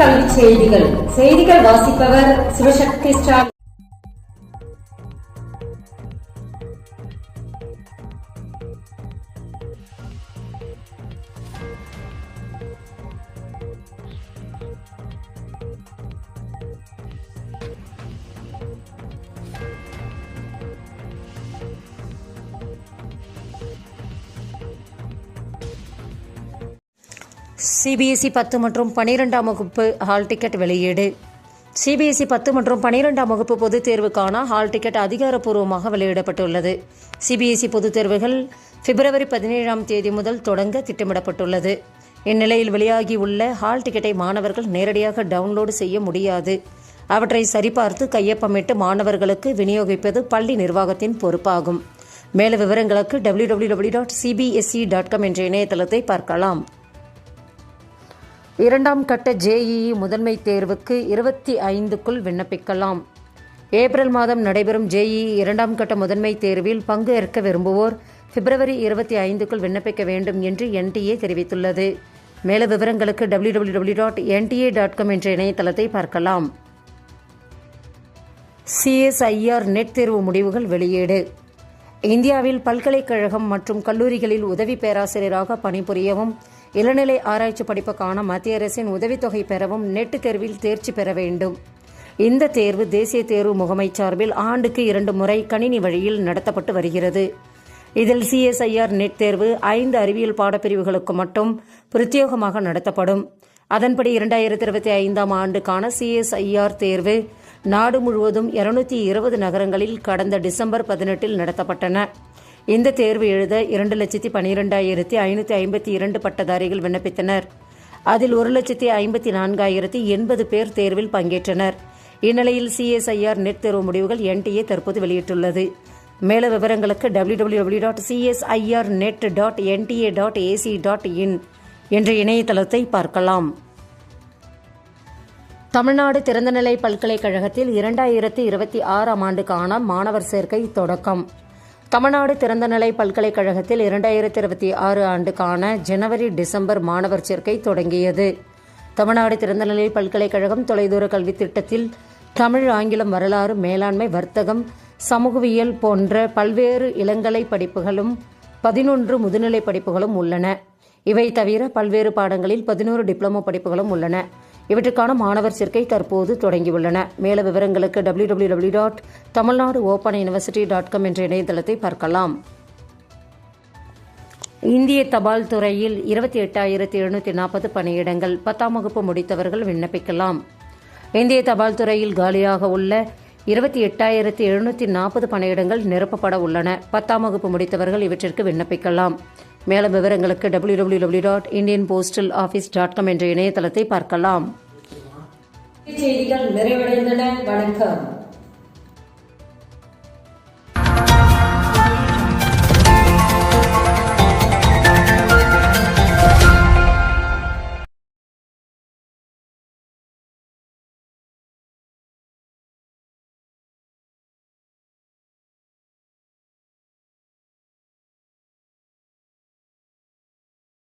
கல்வி செய்திகள். செய்திகள் வாசிப்பவர் சிவசக்தி ஸ்டாலின் சிபிஎஸ்இ பத்து மற்றும் பனிரெண்டாம் வகுப்பு ஹால் டிக்கெட் வெளியீடு. சிபிஎஸ்இ பத்து மற்றும் பனிரெண்டாம் வகுப்பு பொதுத் தேர்வுக்கான ஹால் டிக்கெட் அதிகாரப்பூர்வமாக வெளியிடப்பட்டுள்ளது. சிபிஎஸ்இ பொதுத் தேர்வுகள் பிப்ரவரி பதினேழாம் தேதி முதல் தொடங்க திட்டமிடப்பட்டுள்ளது. இந்நிலையில் வெளியாகியுள்ள ஹால் டிக்கெட்டை மாணவர்கள் நேரடியாக டவுன்லோடு செய்ய முடியாது. அவற்றை சரிபார்த்து கையொப்பமிட்டு மாணவர்களுக்கு விநியோகிப்பது பள்ளி நிர்வாகத்தின் பொறுப்பாகும். மேலும் விவரங்களுக்கு W W W dot CBSE dot com என்ற இணையதளத்தை பார்க்கலாம். இரண்டாம் கட்ட ஜேஇஇ முதன்மை தேர்வுக்கு இருபத்தி ஐந்துக்குள் விண்ணப்பிக்கலாம். ஏப்ரல் மாதம் நடைபெறும் ஜேஇஇ இரண்டாம் கட்ட முதன்மை தேர்வில் பங்கேற்க விரும்புவோர் பிப்ரவரி இருபத்தி ஐந்துக்குள் விண்ணப்பிக்க வேண்டும் என்று என்டிஏ தெரிவித்துள்ளது. மேல விவரங்களுக்கு W W W dot NTA dot com என்ற இணையதளத்தை பார்க்கலாம். சிஎஸ்ஐஆர் நெட் தேர்வு முடிவுகள் வெளியீடு. இந்தியாவில் பல்கலைக்கழகம் மற்றும் கல்லூரிகளில் உதவி பேராசிரியராக பணிபுரியவும் இளநிலை ஆராய்ச்சி படிப்புக்கான மத்திய அரசின் உதவித்தொகை பெறவும் நெட் தேர்வில் தேர்ச்சி பெற வேண்டும். இந்த தேர்வு தேசிய தேர்வு முகமை சார்பில் ஆண்டுக்கு இரண்டு முறை கணினி வழியில் நடத்தப்பட்டு வருகிறது. இதில் சிஎஸ்ஐஆர் நெட் தேர்வு ஐந்து அறிவியல் பாடப்பிரிவுகளுக்கு மட்டும் பிரத்யேகமாக நடத்தப்படும். அதன்படி இரண்டாயிரத்தி இருபத்தி ஐந்தாம் ஆண்டுக்கான சிஎஸ்ஐஆர் தேர்வு நாடு முழுவதும் இருநூத்தி இருபது நகரங்களில் கடந்த டிசம்பர் பதினெட்டில் நடத்தப்பட்டன. இந்த தேர்வு எழுத இரண்டு லட்சத்தி பனிரெண்டாயிரத்தி ஐநூற்றி ஐம்பத்தி இரண்டு பட்டதாரிகள் விண்ணப்பித்தனர். அதில் ஒரு லட்சத்தி ஐம்பத்தி நான்காயிரத்தி எண்பது பேர் தேர்வில் பங்கேற்றனர். இந்நிலையில் சிஎஸ்ஐஆர் நெட் தேர்வு முடிவுகள் என்டிஏ தற்போது வெளியிட்டுள்ளது. மேல விவரங்களுக்கு W W W dot CSIR NET dot NTA dot ac dot in என்ற இணையதளத்தை பார்க்கலாம். தமிழ்நாடு திறந்தநிலை பல்கலைக்கழகத்தில் இரண்டாயிரத்தி இருபத்தி ஆறாம் ஆண்டுக்கான மாணவர் சேர்க்கை தொடக்கம். தமிழ்நாடு திறந்தநிலை பல்கலைக்கழகத்தில் இரண்டாயிரத்தி இருபத்தி ஆறு ஆண்டுக்கான ஜனவரி டிசம்பர் மாணவர் சேர்க்கை தொடங்கியது. தமிழ்நாடு திறந்தநிலை பல்கலைக்கழகம் தொலைதூர கல்வி திட்டத்தில் தமிழ் ஆங்கிலம் வரலாறு மேலாண்மை வர்த்தகம் சமூகவியல் போன்ற பல்வேறு இளங்கலை படிப்புகளும் பதினொன்று முதுநிலை படிப்புகளும் உள்ளன. இவை தவிர பல்வேறு பாடங்களில் பதினோரு டிப்ளமோ படிப்புகளும் உள்ளன. இவற்றுக்கான மாணவர் சேர்க்கை தற்போது தொடங்கியுள்ளன. மேல விவரங்களுக்கு W W W dot Tamil Nadu open university dot com என்ற இணையதளத்தை பார்க்கலாம். இந்திய தபால் துறையில் இருபத்தி எட்டாயிரத்தி எழுநூற்றி நாற்பது பணியிடங்கள் பத்தாம் வகுப்பு முடித்தவர்கள் விண்ணப்பிக்கலாம். இந்திய தபால் துறையில் காலியாக உள்ள இருபத்தி எட்டாயிரத்தி எழுநூற்றி நாற்பது பணியிடங்கள் நிரப்பப்பட உள்ளன. பத்தாம் வகுப்பு முடித்தவர்கள் இவற்றிற்கு விண்ணப்பிக்கலாம். மேலும் விவரங்களுக்கு W W W dot Indian postal office dot com என்ற இணையதளத்தை பார்க்கலாம். செய்திகள் நிறைவடைந்தன. வணக்கம்.